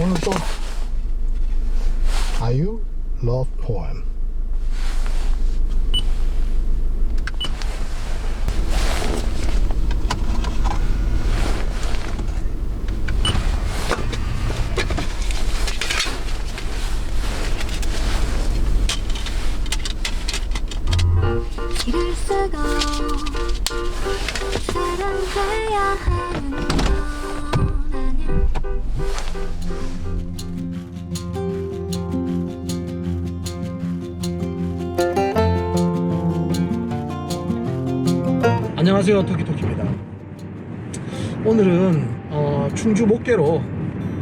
오늘 또 아유 러 목계로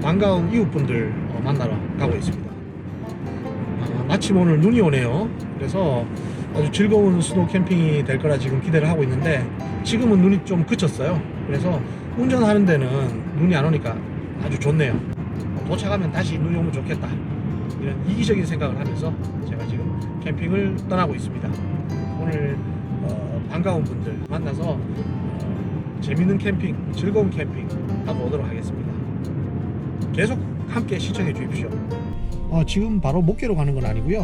반가운 이웃분들 어, 만나러 가고 있습니다. 아, 마침 오늘 눈이 오네요. 그래서 아주 즐거운 스노우 캠핑이 될 거라 지금 기대를 하고 있는데 지금은 눈이 좀 그쳤어요. 그래서 운전하는 데는 눈이 안 오니까 아주 좋네요. 도착하면 다시 눈이 오면 좋겠다. 이런 이기적인 생각을 하면서 제가 지금 캠핑을 떠나고 있습니다. 오늘 어, 반가운 분들 만나서 어, 재밌는 캠핑, 즐거운 캠핑 하고 오도록 하겠습니다. 계속 함께 시청해 주십시오. 어, 지금 바로 목계로 가는 건 아니고요.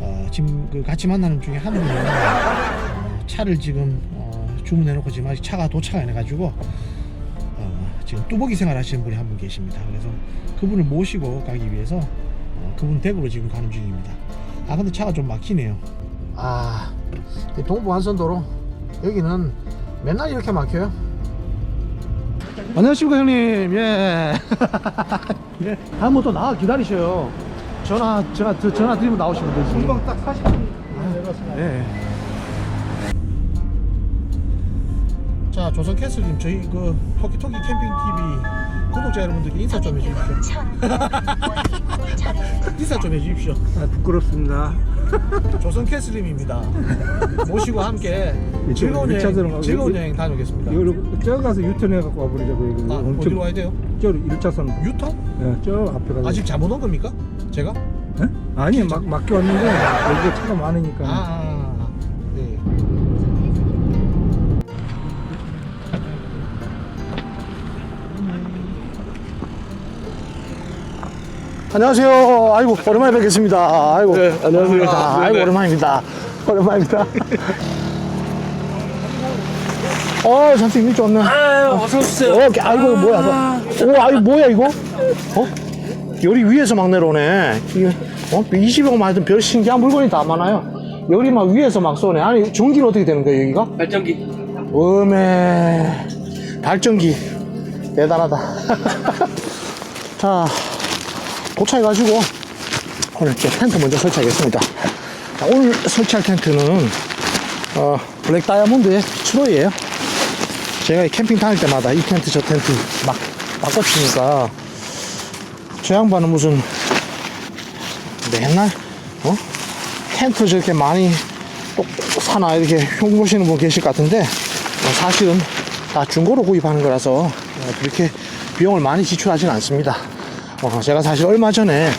어, 지금 그 같이 만나는 중에 한 분은 어, 차를 지금 어, 주문해놓고 지금 아직 차가 도착 안 해가지고 어, 지금 뚜벅이 생활 하시는 분이 한 분 계십니다. 그래서 그분을 모시고 가기 위해서 어, 그분 댁으로 지금 가는 중입니다. 아 근데 차가 좀 막히네요. 아이 동부완선도로 여기는 맨날 이렇게 막혀요. 안녕하십니까 형님. 예. 예. 한번 또 나와 기다리셔요. 전화 전화 저- 전화 드리면 나오시면 되지. 금방 딱 40분 내렸어요. 예. 자 조선 캐슬님 저희 그 토끼토끼 캠핑 TV 구독자 여러분들께 인사 좀 해주십시오. 인사 좀 해주십시오. 아, 부끄럽습니다. 조선 캐슬님입니다. 모시고 함께 이쪽으로 즐거운 일차선으로 여행, 가고 즐거운 여기- 여행 다녀오겠습니다. 이거를 저 가서 유턴해 갖고 와버리자고 여기 아, 어디로 와야 돼요? 저 1차선 유턴? 예, 저 앞에 가서 아직 잘못 온 겁니까? 제가? 예? 아니 막 막혀 왔는데 여기가 차가 많으니까 아, 아, 안녕하세요. 아이고 오랜만에 뵙겠습니다. 아이고 네, 안녕하세요. 아, 네, 아이고 네. 오랜만입니다. 오랜만입니다. 어, 잠시 일찍 왔네. 아유 어서 오세요 어, 아이고 뭐야? 너. 오, 아이 뭐야 이거? 어? 요리 위에서 막 내려오네. 이게 어? 20억만 하여튼 별 신기한 물건이 다 많아요. 요리 막 위에서 막 쏘네. 아니 전기는 어떻게 되는 거야 여기가? 발전기 음에 발전기 대단하다. 자 도착해가지고 오늘 이제 텐트 먼저 설치하겠습니다. 자, 오늘 설치할 텐트는 어, 블랙 다이아몬드의 피츠로이에요. 제가 이 캠핑 다닐 때마다 이 텐트 저 텐트 막 바꿔치니까 저 양반은 무슨 맨날 어? 텐트 저렇게 많이 또 사나 이렇게 흉 보시는 분 계실 것 같은데 어, 사실은 다 중고로 구입하는 거라서 어, 그렇게 비용을 많이 지출하지는 않습니다. 어, 제가 사실 얼마 전에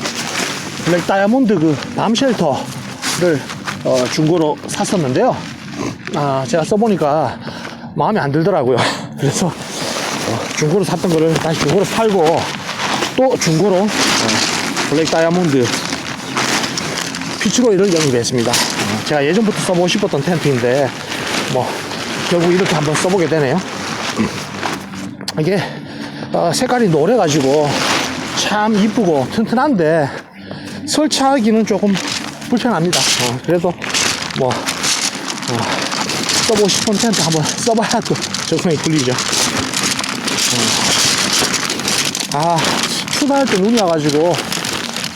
블랙 다이아몬드 그 밤 쉘터를 어, 중고로 샀었는데요. 아, 제가 써보니까 마음에 안 들더라고요. 그래서 어, 중고로 샀던 거를 다시 중고로 팔고 또 중고로 어, 블랙 다이아몬드 피치로이를 영입했습니다. 어, 제가 예전부터 써보고 싶었던 텐트인데 뭐 결국 이렇게 한번 써보게 되네요. 이게 어, 색깔이 노래가지고 참 이쁘고 튼튼한데 설치하기는 조금 불편합니다. 어, 그래도 뭐 어, 써보고 싶은 텐트 한번 써봐야 또 적성이 풀리죠. 어. 아 출발할 때 눈이 와가지고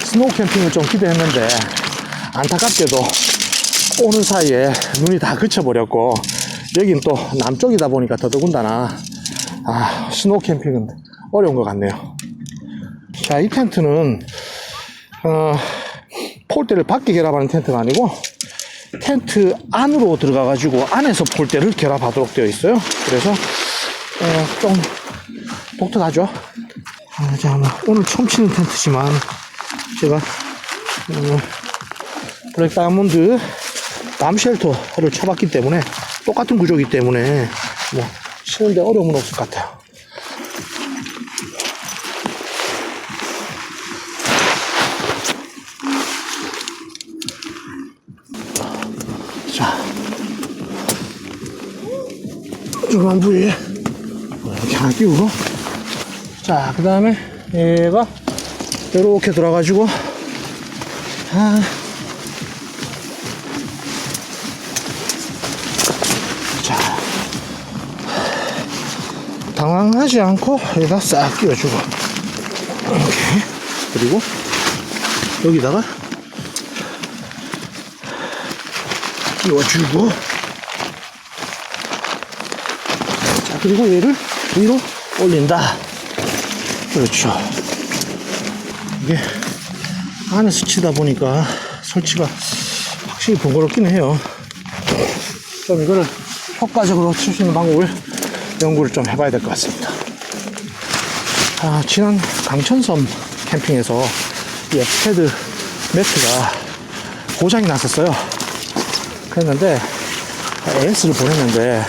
스노우 캠핑을 좀 기대했는데 안타깝게도 오는 사이에 눈이 다 그쳐버렸고 여긴 또 남쪽이다 보니까 더더군다나 아 스노우 캠핑은 어려운 것 같네요 자 이 텐트는 어, 폴대를 밖에 결합하는 텐트가 아니고 텐트 안으로 들어가 가지고 안에서 폴대를 결합하도록 되어 있어요 그래서 어, 좀 독특하죠 아, 자, 뭐 오늘 처음 치는 텐트지만 제가 어, 블랙 다이아몬드 남 쉘터를 쳐봤기 때문에 똑같은 구조이기 때문에 뭐 치는데 어려움은 없을 것 같아요. 중간 부위에 이렇게 하나 끼우고. 자 그 다음에 얘가 이렇게 들어가지고. 아. 자, 당황하지 않고 여기다 싹 끼워주고. 이렇게. 그리고 여기다가 끼워주고 자 그리고 얘를 위로 올린다. 그렇죠. 이게 안에서 치다 보니까 설치가 확실히 번거롭긴 해요. 좀 이거를 효과적으로 칠 수 있는 방법을 연구를 좀 해봐야 될 것 같습니다. 아, 지난 강천섬 캠핑에서 이 엑스패드 매트가 고장이 났었어요. 그랬는데 AS를 보냈는데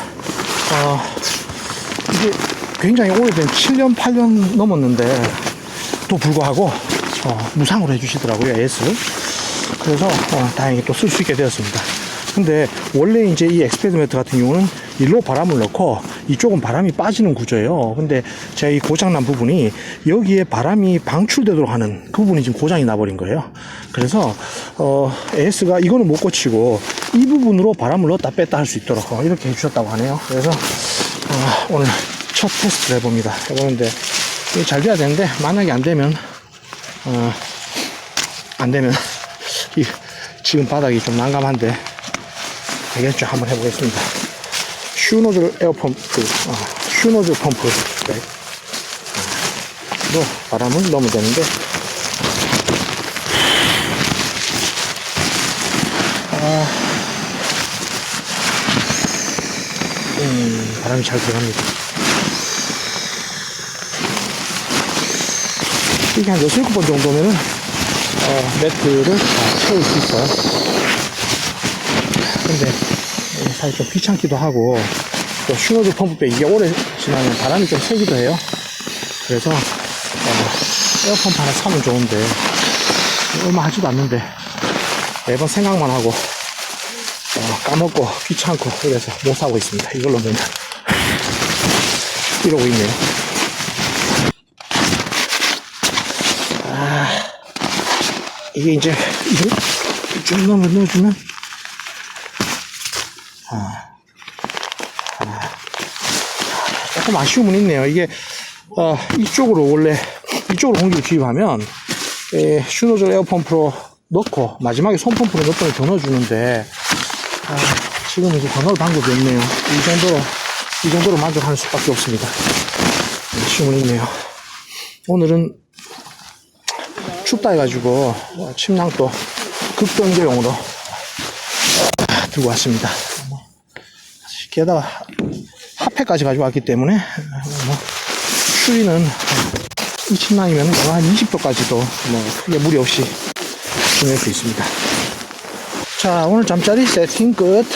어, 굉장히 오래된 7년 8년 넘었는데 또 불구하고 어, 무상으로 해주시더라고요 AS를 그래서 어, 다행히 또 쓸 수 있게 되었습니다. 근데 원래 이제 이 엑스패드 매트 같은 경우는 일로 바람을 넣고 이쪽은 바람이 빠지는 구조예요. 근데 제가 이 고장난 부분이 여기에 바람이 방출되도록 하는 그 부분이 지금 고장이 나버린 거예요. 그래서 어, AS가 이거는 못 고치고 이 부분으로 바람을 넣었다 뺐다 할 수 있도록 어, 이렇게 해주셨다고 하네요. 그래서 어, 오늘 첫 테스트를 해봅니다. 해보는데 잘 돼야 되는데 만약에 안 되면 어, 안 되면 이 지금 바닥이 좀 난감한데 되겠죠? 한번 해보겠습니다. 슈노즐 에어펌프 어, 슈노즐 펌프. 네. 로 바람을 넣으면 되는데. 아, 음, 바람이 잘 들어갑니다 이게 한 6, 7번 정도면은 어, 매트를 다 채울 수 있어요. 근데 예, 사실 좀 귀찮기도 하고 또 슈노즈 펌프백 이게 오래 지나면 바람이 좀 세기도 해요. 그래서 어, 에어펌프 하나 사면 좋은데 얼마 하지도 않는데 매번 생각만 하고 어, 까먹고 귀찮고 그래서 못 사고 있습니다. 이걸로 맨날. 이러고 있네요 이게 이제 이거 좀 넣어 넣어주면 조금 아쉬움은 있네요. 이게 어, 이쪽으로 원래 이쪽으로 공기를 주입하면 에, 슈노즐 에어펌프로 넣고 마지막에 손펌프로 몇 번을 더 넣어주는데 아, 지금 이제 더 넣을 방법이 없네요. 이 정도로 이 정도로 만족할 수밖에 없습니다. 아쉬움은 있네요. 오늘은 춥다 해가지고 어, 침낭도 극동계용으로 아, 들고 왔습니다. 뭐, 게다가 핫팩까지 가져왔기 때문에 뭐 추위는 이 침낭이면 뭐한 20도까지도 뭐 크게 무리 없이 지낼 수 있습니다. 자 오늘 잠자리 세팅 끝.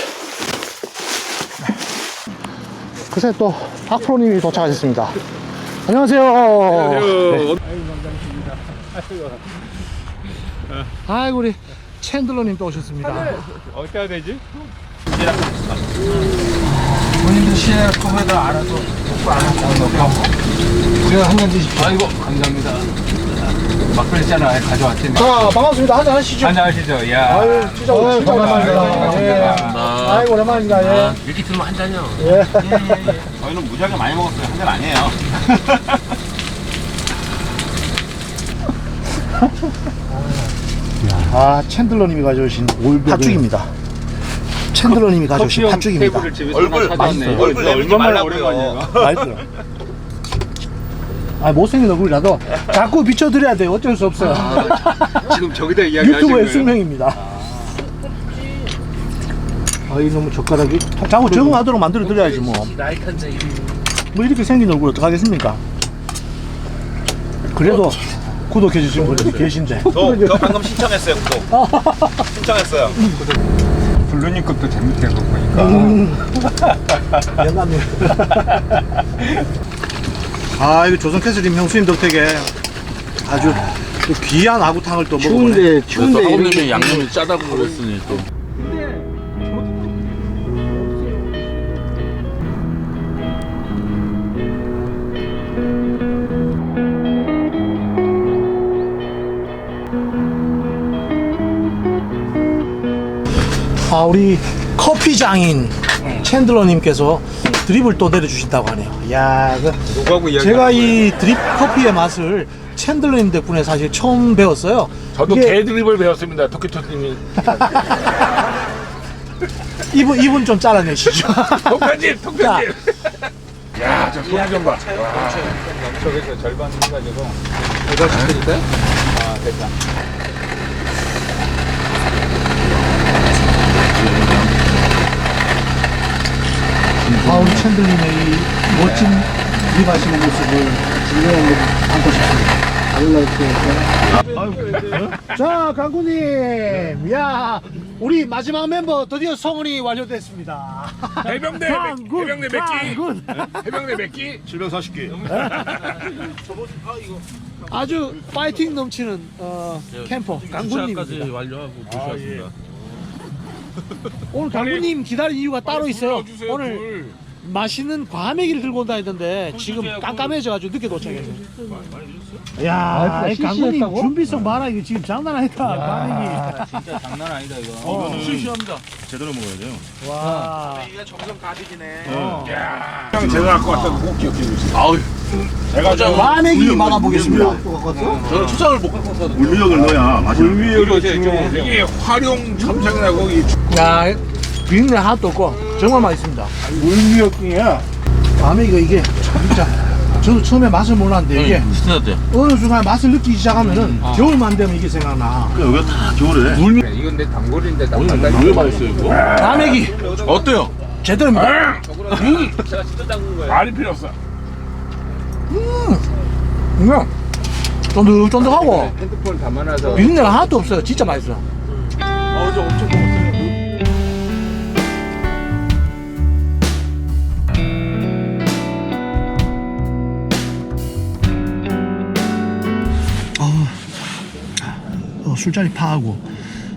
그새 또 박프로님이 도착하셨습니다. 안녕하세요. 네. 아이고 우리 챈들러님 또 오셨습니다. 어떻게 해야 되지? 본인들 시야 컴에다 알아서 먹고 안 하고 우리가 한잔 드십시오 아이고 감사합니다. 막걸리 잔 아예 가져왔지. 자 반갑습니다. 한잔 하시죠. 한잔 하시죠. 야. 아유, 진짜, 아유, 진짜. 오랜만이다. 예. 아이고, 오랜만입니다. 예. 이렇게 들면 한 잔이요. 예. 저희는 무지하게 많이 먹었어요. 한 잔 아니에요. 아, 챈들러님이 가져오신 팥죽입니다. 챈들러님이 가져오신 팥죽입니다. 얼굴. 맛있어요. 얼굴 내밀지 얼마나 말라고요. 오랜만이에요. 맛있어요. 아, 못생긴 얼굴이라도 자꾸 비춰드려야 돼요. 어쩔 수 없어요. 지금 저기다 이야기 하신 유튜브의 거예요? 숙명입니다. 아, 이 너무 젓가락이 자꾸 적응하도록 만들어 드려야지 뭐. 뭐 이렇게 생긴 얼굴 어떡하겠습니까? 그래도 구독해 주신 분들 계신데. 저, 저 방금 신청했어요 구독 신청했어요 블루님 것도 재밌게 해서 보니까. 음. 영감님. 아, 이거 조선 캐슬님 형수님 덕택에 아주 또 귀한 아구탕을 또 먹어보네. 추운데 하우님이 양념이 짜다고 그랬으니 또 아 우리 커피 장인 챈들러님께서 드립을 또 내려주신다고 하네요. 야, 그 누구하고 이야기? 제가 이 드립 커피의 맛을 챈들러님 덕분에 사실 처음 배웠어요. 저도 이게 개드립을 배웠습니다. 토끼토끼님이. 이분 이분 좀 잘라내시죠. 통편집, 통편집. 야, 저 소리 좀 봐. 저기서 절반 해가지고 이거 시켜줄까요? 아 됐다. 아 우리 챈들님의 이 멋진 드립하시는 모습을 진정으로 안고 싶습니다. 자, 강구님, 야, 우리 마지막 멤버 드디어 성원이 완료됐습니다. 해병대, 강군, 해병대 몇 끼? 강군. 해병대 몇 끼? 740개. 아주 파이팅 넘치는 어, 캠퍼 강군님입니다. 완료하고 도시왔습니다. 오늘 강군님 기다린 이유가 따로 있어요. 주세요, 오늘 줄. 맛있는 과메기를 들고 온다 했는데 지금 깜깜해져가지고 늦게 도착했어요. 야, 이 강군님 준비성 많아 이거 지금 장난 아니다. 과메기. 진짜 장난 아니다 이거. 어, 실시합니다. 제대로 먹어야 돼요. 와. 형 제가 갖고 왔다고 꼭 기억해 주세요. 아우, 제가 저 과메기 만나보겠습니다. 저는 초장을 못 갖고 왔거든요. 물미역을 넣어야 맛이 좀 이게 활용 첨상이라고 이 야, 비린내 하나도 없고 정말 맛있습니다. 물미역이야. 과메기가 이게 진짜 저도 처음에 맛을 몰랐는데 이게 스타트. 어느 순간 맛을 느끼기 시작하면은 겨울만 되면 이게 생각나. 여기가 다 겨울에. 이건 내 단골인데 나 왜 맛있어요 이거? 과메기 어때요? 제대로입니다. 말이 필요 없어. 그냥 쫀득쫀득하고 핸드폰 담아놔서 비린내가 하나도 없어요. 진짜 맛있어. 어, 술자리 파하고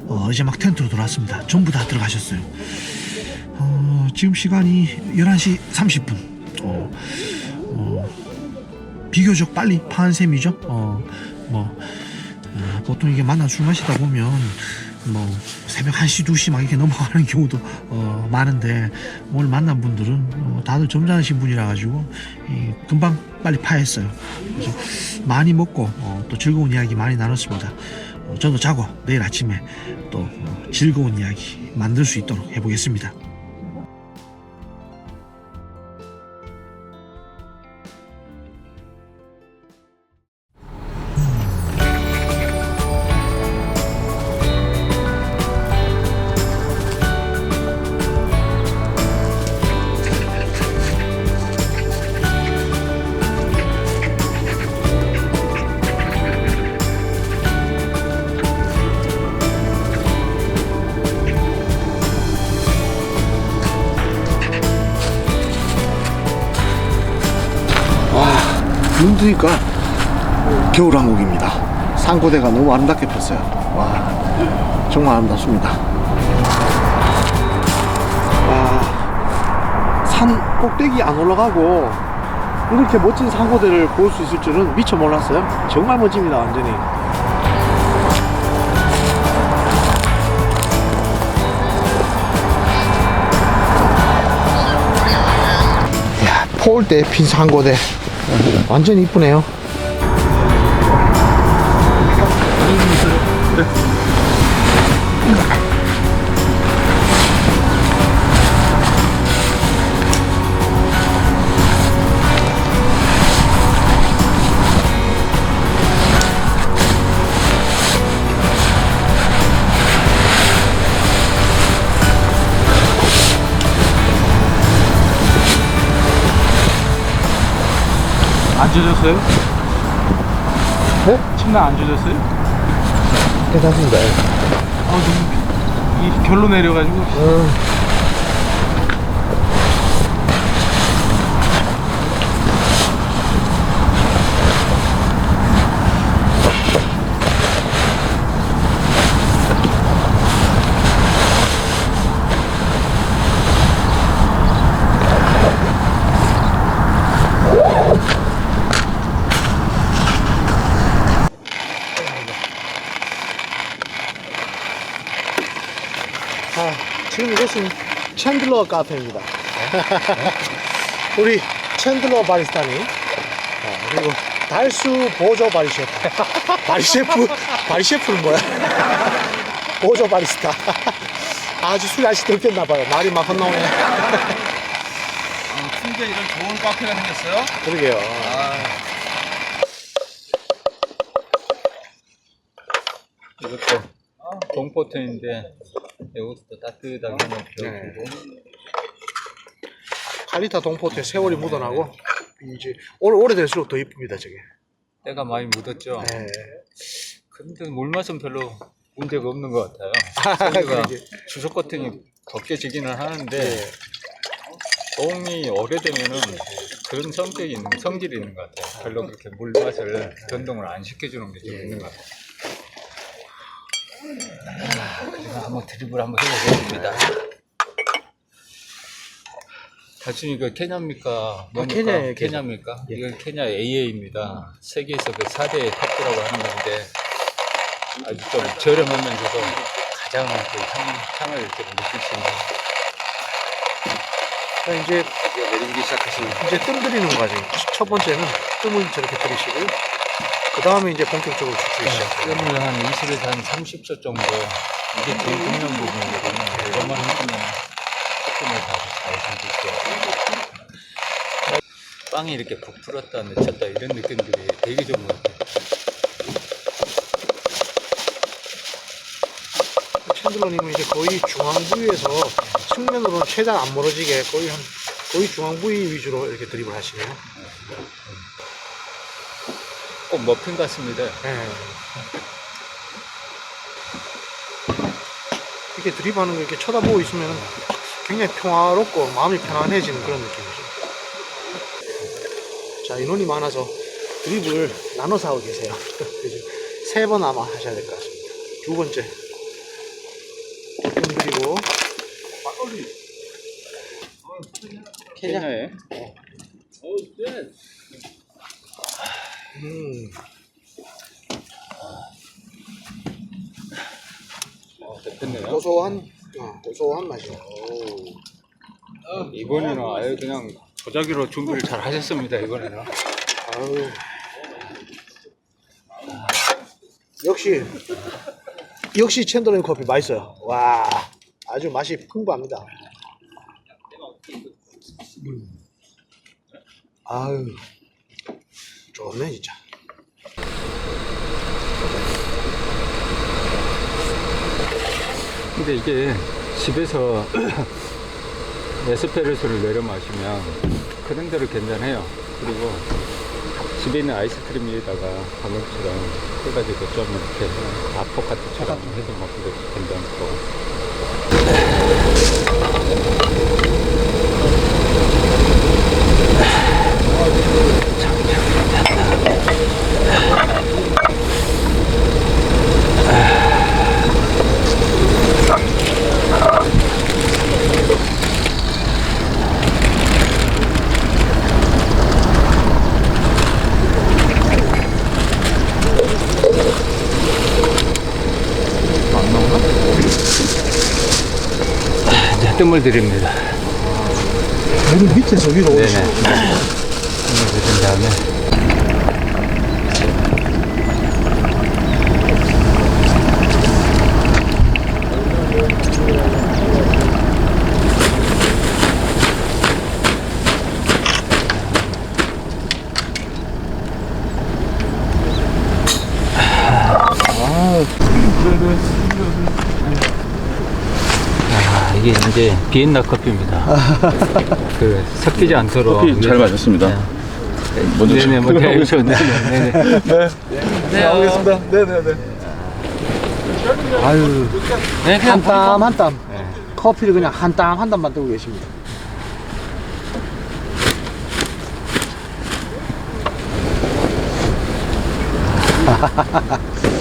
어, 이제 막 텐트로 들어왔습니다. 전부 다 들어가셨어요. 어, 지금 시간이 11시 30분. 어, 어, 비교적 빨리 파한 셈이죠. 어, 뭐 어, 보통 이게 만나 술 마시다 보면 뭐 새벽 1시 2시 막 이렇게 넘어가는 경우도 어, 많은데 오늘 만난 분들은 어, 다들 점잖으신 분이라 가지고 이, 금방 빨리 파했어요. 그래서 많이 먹고 어, 또 즐거운 이야기 많이 나눴습니다. 어, 저도 자고 내일 아침에 또 어, 즐거운 이야기 만들 수 있도록 해보겠습니다. 눈 뜨니까 겨울 왕국입니다. 산고대가 너무 아름답게 폈어요. 와, 정말 아름답습니다. 와, 산 꼭대기 안 올라가고 이렇게 멋진 산고대를 볼 수 있을 줄은 미처 몰랐어요. 정말 멋집니다, 완전히. 포올대 핀 산 고대. 완전 이쁘네요. 안 젖었어요? 네? 침낭 안 젖었어요? 괜찮습니다. 아 너무 이 결로 내려가지고 지 챈들러 카페입니다. 우리 챈들러 바리스타님 어, 그리고 달수 보조 바리셰프 바리셰프 바리셰프는 뭐야? 보조 바리스타 아주 술 아시 들켰나봐요 말이 막 헛나오네 충주에 이런 좋은 카페가 생겼어요? 그러게요 이것도 동포트인데 이것도 따뜻하게 네. 칼리타 동포트에 세월이 묻어나고 이제 오래 오래될수록 더 이쁩니다 저게 때가 많이 묻었죠. 네. 근데 물맛은 별로 문제가 없는 것 같아요. 아, 그러게. 주석 같은 게 벗겨지기는 하는데 네. 똥이 오래되면은 그런 성격이 있는 성질이 있는 것 같아요. 별로 그렇게 물맛을 변동을 안 시켜주는 게 좀 있는 것 같아요. 아, 그래서 한번 드립을 한번 해보겠습니다. 다시 이거 케냐입니까? 뭡니까? 케냐예요, 케냐. 케냐입니까? 예. 이건 케냐 AA입니다. 세계에서 그 4대 탑주라고 하는 건데 아주 좀 저렴하면서도 가장 그 향, 향을 좀 느낄 수 있는 자, 이제 내리기 시작하시면 이제 뜸 들이는 과정. 첫 번째는 뜸을 저렇게 들이시고요. 그 다음에 이제 본격적으로 추출이 시작해요. 뜸을 한 20에서 한 30초 정도 이게 제일 중요한 부분이거든요. 이것만 해주면 조금을 다잘 담길 수 있어요. 빵이 이렇게 부풀었다 늦췄다 이런 느낌들이 되게 좋은 것 같아요. 챈들러님은 이제 거의 중앙 부위에서 측면으로는 최대한 안 멀어지게 거의 한 거의 중앙 부위 위주로 이렇게 드립을 하시네요. 꼭 머핀 같습니다. 예. 이렇게 드립하는 거 이렇게 쳐다보고 있으면 굉장히 평화롭고 마음이 편안해지는 그런 느낌이죠. 자, 인원이 많아서 드립을 나눠서 하고 계세요. 세 번 아마 하셔야 될 것 같습니다. 두 번째. 좀 그리고 케냐에 음, 됐네요. 고소한 어, 고소한 맛이요. 이번에는 아예 그냥 도자기로 준비를 잘 하셨습니다. 이번에는. 아유. 역시 역시 챈더렌 커피 맛있어요. 와 아주 맛이 풍부합니다. 음. 아유 좋네 진짜. 근데 이게 집에서 에스페레소를 내려 마시면 그런 대로 괜찮아요. 그리고 집에 있는 아이스크림 위에다가 방금처럼 해가지고 좀 이렇게 아포카트처럼 해서 먹기도 괜찮고. 뜸을 드립니다. 물을 밑에서 위로 네네. 올리시고 뜸을 드린 다음에 아, 이제 비엔나 커피입니다. 그 섞이지 않도록. 커피 잘 마셨습니다. 네. 먼저 네네, 뭐 대우죠. 네네. 네네. 네 알겠습니다. 네네네. 아유 네, 그냥 한 땀 한 땀. 네. 커피를 그냥 한 땀 한 땀 만들고 계십니다.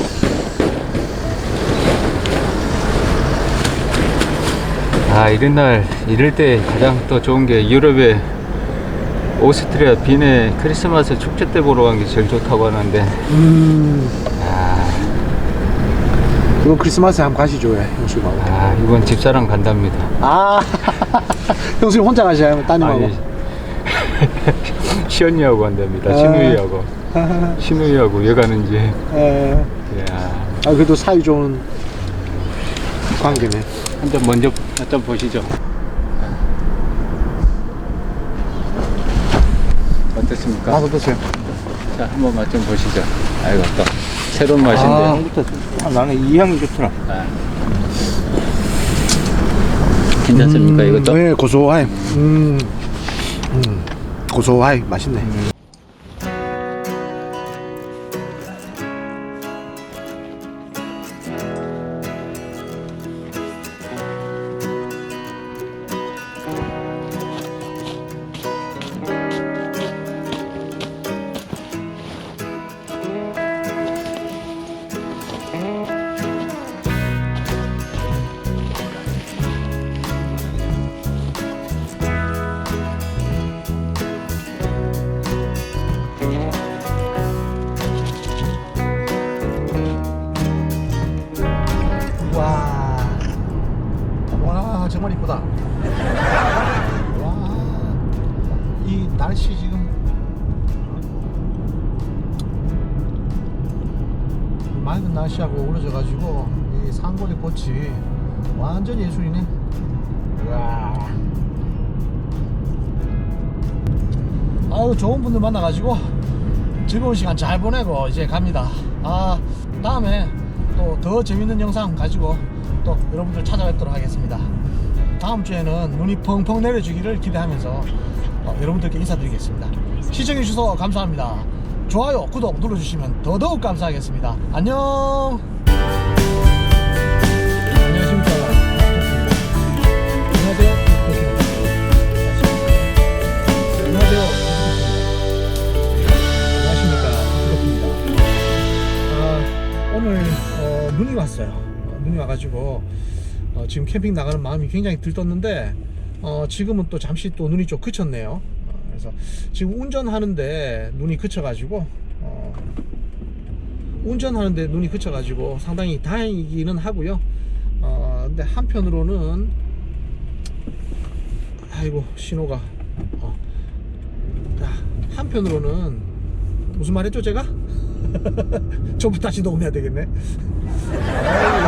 아 이런 날 이럴 때 가장 또 좋은 게 유럽의 오스트리아 빈의 크리스마스 축제 때 보러 간 게 제일 좋다고 하는데 음 아, 이번 크리스마스에 한번 가시죠, 예, 형수님하고. 아 이번 집사람 간답니다. 아, 형수님 혼자 가셔요? 따님하고? 아니 시언니하고 간답니다. 아. 신우이하고 신우이하고 왜 가는지. 예. 야 아, 그래도 사이 좋은 관계네. 한잔 먼저 한잔 보시죠. 어떻습니까? 맛 어떠세요? 자 한번 맛 좀 보시죠. 아이고 또 새로운 맛인데. 아, 나는 이 향이 좋더라. 아. 괜찮습니까 이것도? 네, 고소하이. 음, 음, 고소하이. 맛있네. 와, 와 정말 이쁘다. 와, 이 날씨 지금 맑은 날씨하고 어우러져 가지고 이 산골의 꽃이 완전 예술이네. 와. 아유 좋은 분들 만나 가지고 즐거운 시간 잘 보내고 이제 갑니다. 아 다음에 또 더 재밌는 영상 가지고 또 여러분들 찾아뵙도록 하겠습니다. 다음 주에는 눈이 펑펑 내려주기를 기대하면서 어, 여러분들께 인사드리겠습니다. 시청해주셔서 감사합니다. 좋아요, 구독 눌러주시면 더더욱 감사하겠습니다. 안녕! 눈이 와가지고 어, 지금 캠핑 나가는 마음이 굉장히 들떴는데 어, 지금은 또 잠시 또 눈이 좀 그쳤네요. 어, 그래서 지금 운전하는데 눈이 그쳐가지고 어, 운전하는데 눈이 그쳐가지고 상당히 다행이기는 하고요. 어, 근데 한편으로는 아이고 신호가 어, 야, 한편으로는 무슨 말 했죠 제가? 저부터 다시 녹음해야 되겠네.